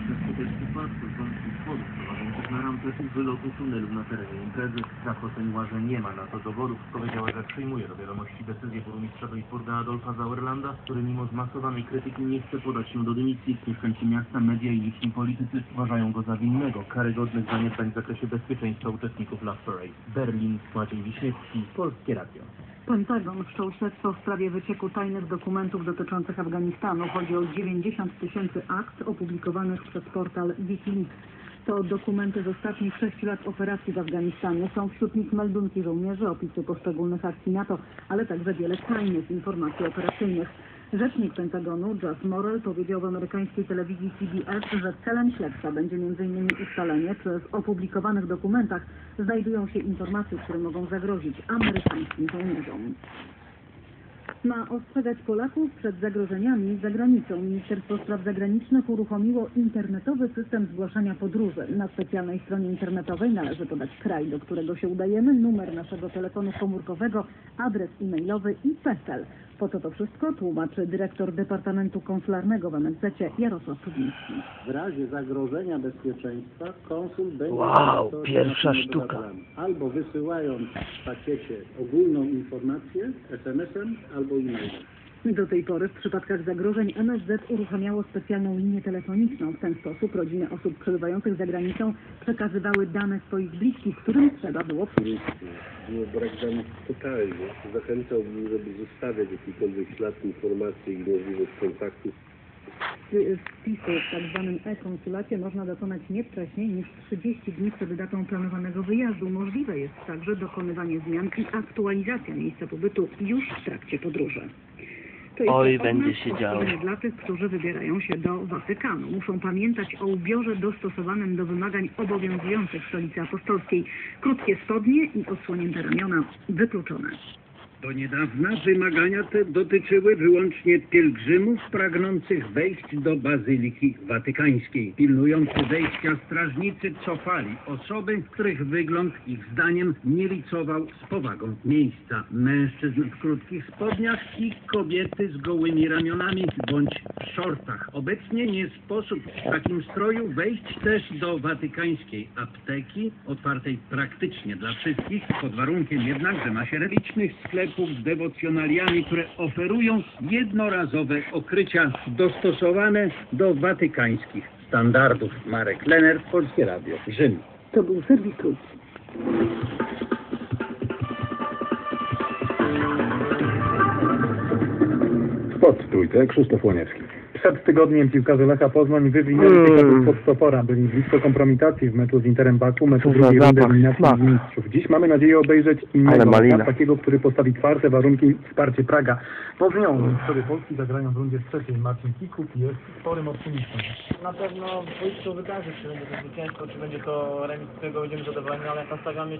Jeszcze skuteczny paszport wąskich schodów prowadzących na rampę wylotu tunelu na terenie imprezy. Strach oceniła, że nie ma na to dowodów. Powiedziała, że przyjmuje do wiadomości decyzję burmistrza Duisburga Adolfa Sauerlanda, który mimo zmasowanej krytyki nie chce podać się do dymisji. Mieszkańcy miasta, media i liczni politycy uważają go za winnego karygodnych zaniedbań w zakresie bezpieczeństwa uczestników Love Parade. Berlin, Maciej Wiśniewski, Polskie Radio. Pentagon wszczął śledztwo w sprawie wycieku tajnych dokumentów dotyczących Afganistanu. Chodzi o 90 tysięcy akt opublikowanych przez portal Wikileaks. To dokumenty z ostatnich sześciu lat operacji w Afganistanie. Są wśród nich meldunki żołnierzy, opisy poszczególnych akcji NATO, ale także wiele tajnych informacji operacyjnych. Rzecznik Pentagonu, Jeff Morrell, powiedział w amerykańskiej telewizji CBS, że celem śledztwa będzie m.in. ustalenie, czy w opublikowanych dokumentach znajdują się informacje, które mogą zagrozić amerykańskim żołnierzom. Ma ostrzegać Polaków przed zagrożeniami za granicą. Ministerstwo Spraw Zagranicznych uruchomiło internetowy system zgłaszania podróży. Na specjalnej stronie internetowej należy podać kraj, do którego się udajemy, numer naszego telefonu komórkowego, adres e-mailowy i PESEL. Po co to wszystko? Tłumaczy dyrektor Departamentu Konsularnego w MSZ Jarosław Czubiński. W razie zagrożenia bezpieczeństwa konsul będzie Wow, pierwsza sztuka. Albo wysyłając w pakiecie ogólną informację SMS-em albo e-mailem. Do tej pory w przypadkach zagrożeń MSZ uruchamiało specjalną linię telefoniczną. W ten sposób rodziny osób przebywających za granicą przekazywały dane swoich bliskich, którym trzeba było pomóc. Było brak danych totalnie. Zachęcałbym, żeby zostawiać jakikolwiek ślad informacji i możliwość kontaktu Wpisu w tak zwanym e-konsulacie można dokonać nie wcześniej niż 30 dni przed datą planowanego wyjazdu. Możliwe jest także dokonywanie zmian i aktualizacja miejsca pobytu już w trakcie podróży. To jest Oj, będzie się działo. dla tych, którzy wybierają się do Watykanu. Muszą pamiętać o ubiorze dostosowanym do wymagań obowiązujących w stolicy apostolskiej. Krótkie spodnie i odsłonięte ramiona wykluczone. Do niedawna wymagania te dotyczyły wyłącznie pielgrzymów pragnących wejść do Bazyliki Watykańskiej. Pilnujący wejścia strażnicy cofali osoby, których wygląd ich zdaniem nie licował z powagą miejsca. Mężczyzn w krótkich spodniach i kobiety z gołymi ramionami bądź w szortach. Obecnie nie sposób w takim stroju wejść też do watykańskiej apteki, otwartej praktycznie dla wszystkich, pod warunkiem jednak, że ma się licznych sklepów z dewocjonaliami, które oferują jednorazowe okrycia dostosowane do watykańskich standardów. Marek Lener, Polskie Radio, Rzym. To był serwis Trójki. Sport trójce, Krzysztof Łoniewski. Przed tygodniem piłkarze Lecha Poznań wywinęli Mm. pod stopora. Byli blisko kompromitacji w meczu z Interem Baku, meczu drugiej rundy eliminacji mistrzów. Dziś mamy nadzieję obejrzeć innego takiego, który postawi twarde warunki wsparcie Praga. Po z nią mistrzowie Polski zagrają w rundzie trzeciej. Marcin Kikut jest sporym optymistą. Na pewno boisko wydarzy, czy będzie to zwycięstwo, czy będzie to remis, z którego będziemy zadowoleni, ale nastawiamy